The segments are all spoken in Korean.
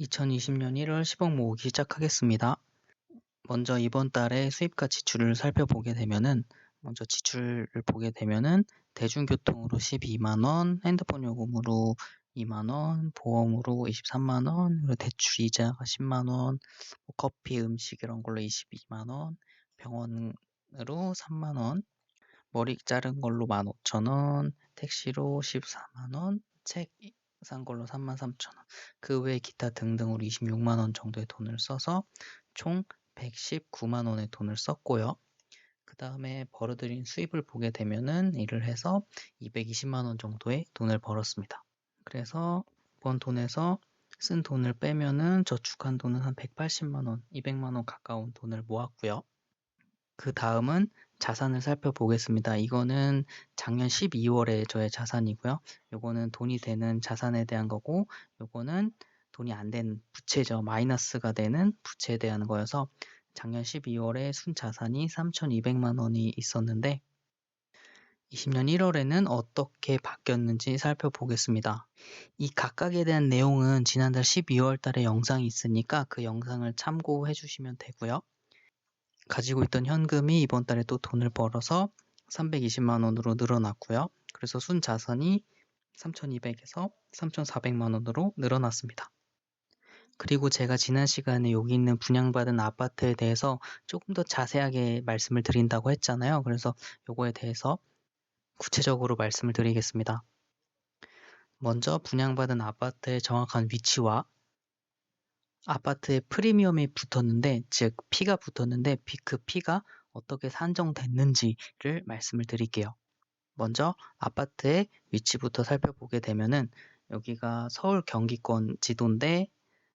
2020년 1월 10억 모으기 시작하겠습니다. 먼저 이번 달에 수입과 지출을 살펴보게 되면은 먼저 지출을 보게 되면은 대중교통으로 12만 원, 핸드폰 요금으로 2만 원, 보험으로 23만 원, 그리고 대출 이자가 10만원, 뭐 커피, 음식 이런 걸로 22만 원, 병원으로 3만 원, 머리 자른 걸로 15,000원, 택시로 14만 원, 책 산 걸로 33,000원, 그 외 기타 등등으로 26만 원 정도의 돈을 써서 총 119만 원의 돈을 썼고요. 그 다음에 벌어들인 수입을 보게 되면은 일을 해서 220만 원 정도의 돈을 벌었습니다. 그래서 번 돈에서 쓴 돈을 빼면은 저축한 돈은 한 180만 원, 200만 원 가까운 돈을 모았고요. 그 다음은 자산을 살펴보겠습니다. 이거는 작년 12월에 저의 자산이고요. 요거는 돈이 되는 자산에 대한 거고, 요거는 돈이 안 된 부채죠. 마이너스가 되는 부채에 대한 거여서 작년 12월에 순자산이 3,200만 원이 있었는데 20년 1월에는 어떻게 바뀌었는지 살펴보겠습니다. 이 각각에 대한 내용은 지난달 12월 달에 영상이 있으니까 그 영상을 참고해 주시면 되고요. 가지고 있던 현금이 이번 달에 또 돈을 벌어서 320만 원으로 늘어났고요. 그래서 순 자산이 3,200에서 3,400만 원으로 늘어났습니다. 그리고 제가 지난 시간에 여기 있는 분양받은 아파트에 대해서 조금 더 자세하게 말씀을 드린다고 했잖아요. 그래서 요거에 대해서 구체적으로 말씀을 드리겠습니다. 먼저 분양받은 아파트의 정확한 위치와 아파트에 프리미엄이 붙었는데, 즉, 피가 붙었는데, 그 피가 어떻게 산정됐는지를 말씀을 드릴게요. 먼저 아파트의 위치부터 살펴보게 되면은 여기가 서울 경기권 지도인데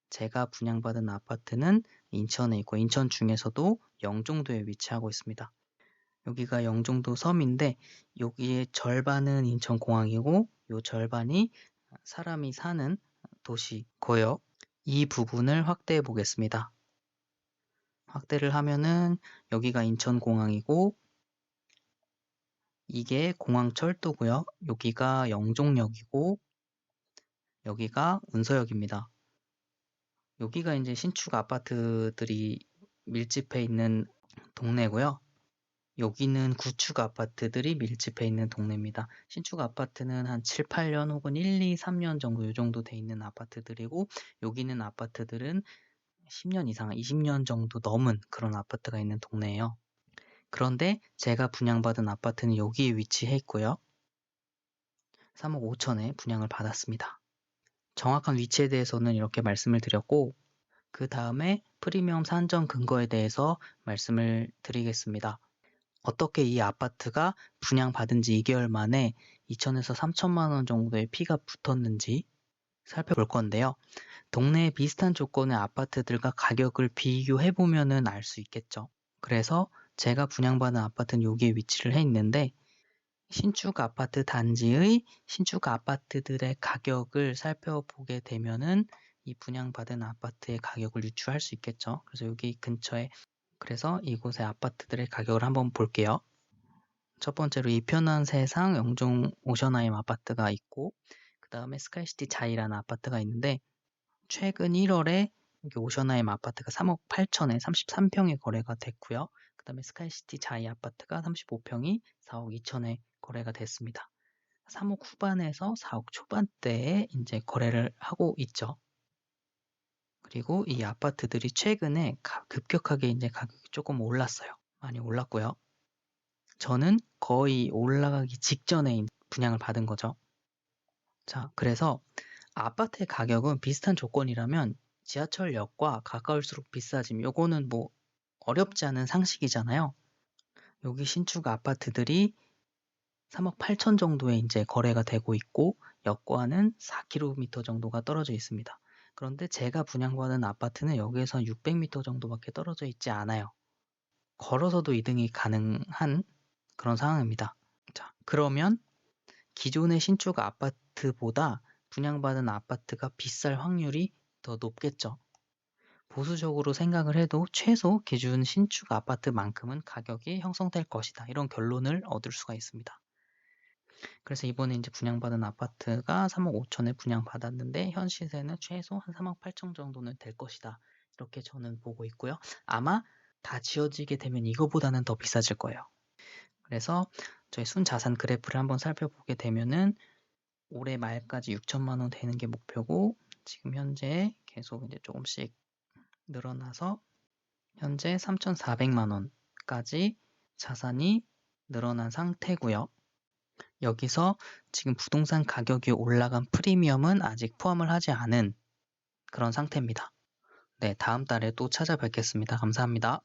제가 분양받은 아파트는 인천에 있고 인천 중에서도 영종도에 위치하고 있습니다. 여기가 영종도 섬인데 여기의 절반은 인천공항이고 요 절반이 사람이 사는 도시고요. 이 부분을 확대해 보겠습니다. 확대를 하면은 여기가 인천공항이고 이게 공항철도고요. 여기가 영종역이고 여기가 운서역입니다. 여기가 이제 신축 아파트들이 밀집해 있는 동네고요. 여기는 구축 아파트들이 밀집해 있는 동네입니다. 신축 아파트는 한 7, 8년 혹은 1, 2, 3년 정도 요 정도 돼 있는 아파트들이고 여기는 아파트들은 10년 이상, 20년 정도 넘은 그런 아파트가 있는 동네예요. 그런데 제가 분양받은 아파트는 여기에 위치해 있고요. 3억 5천에 분양을 받았습니다. 정확한 위치에 대해서는 이렇게 말씀을 드렸고 그 다음에 프리미엄 산정 근거에 대해서 말씀을 드리겠습니다. 어떻게 이 아파트가 분양받은 지 2개월 만에 2천에서 3천만 원 정도의 피가 붙었는지 살펴볼 건데요. 동네에 비슷한 조건의 아파트들과 가격을 비교해 보면은 알 수 있겠죠. 그래서 제가 분양받은 아파트는 여기에 위치를 해 있는데 신축 아파트 단지의 신축 아파트들의 가격을 살펴보게 되면은 이 분양받은 아파트의 가격을 유추할 수 있겠죠. 그래서 여기 근처에 그래서 이곳의 아파트들의 가격을 한번 볼게요. 첫 번째로 이 편한 세상 영종 오션하임 아파트가 있고 그 다음에 스카이시티 자이라는 아파트가 있는데 최근 1월에 여기 오션하임 아파트가 3억 8천에 33평에 거래가 됐고요. 그 다음에 스카이시티 자이 아파트가 35평이 4억 2천에 거래가 됐습니다. 3억 후반에서 4억 초반대에 이제 거래를 하고 있죠. 그리고 이 아파트들이 최근에 급격하게 이제 가격이 조금 올랐어요. 많이 올랐고요. 저는 거의 올라가기 직전에 분양을 받은 거죠. 자, 그래서 아파트의 가격은 비슷한 조건이라면 지하철역과 가까울수록 비싸짐. 요거는 뭐 어렵지 않은 상식이잖아요. 여기 신축 아파트들이 3억 8천 정도에 이제 거래가 되고 있고 역과는 4km 정도가 떨어져 있습니다. 그런데 제가 분양받은 아파트는 여기에서 600m 정도밖에 떨어져 있지 않아요. 걸어서도 이등이 가능한 그런 상황입니다. 자, 그러면 기존의 신축 아파트보다 분양받은 아파트가 비쌀 확률이 더 높겠죠. 보수적으로 생각을 해도 최소 기준 신축 아파트만큼은 가격이 형성될 것이다. 이런 결론을 얻을 수가 있습니다. 그래서 이번에 이제 분양받은 아파트가 3억 5천에 분양받았는데 현 시세는 최소 한 3억 8천 정도는 될 것이다. 이렇게 저는 보고 있고요. 아마 다 지어지게 되면 이거보다는 더 비싸질 거예요. 그래서 저희 순자산 그래프를 한번 살펴보게 되면은 올해 말까지 6천만 원 되는 게 목표고 지금 현재 계속 이제 조금씩 늘어나서 현재 3,400만 원까지 자산이 늘어난 상태고요. 여기서 지금 부동산 가격이 올라간 프리미엄은 아직 포함을 하지 않은 그런 상태입니다. 네, 다음 달에 또 찾아뵙겠습니다. 감사합니다.